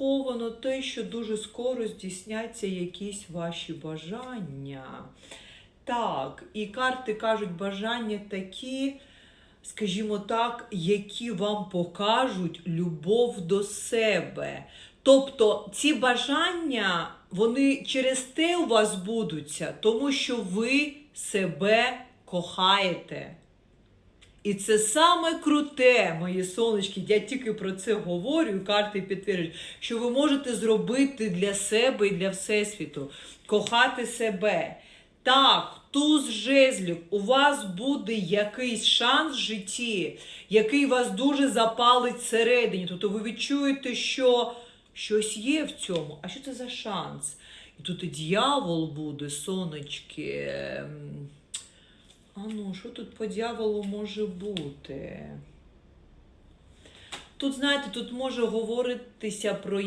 Ховано те, що дуже скоро здійсняться якісь ваші бажання. Так, і карти кажуть, бажання такі, скажімо так, які вам покажуть любов до себе. Тобто ці бажання, вони через те у вас будуться, тому що ви себе кохаєте. І це саме круте, мої сонечки, я тільки про це говорю, карти підтверджують, що ви можете зробити для себе і для Всесвіту, кохати себе. Так, туз жезлів, у вас буде якийсь шанс в житті, який вас дуже запалить всередині. Тобто ви відчуєте, що щось є в цьому. А що це за шанс? І тут і дьявол буде, сонечки. А ну, що тут по дьяволу може бути? Тут, знаєте, тут може говоритися про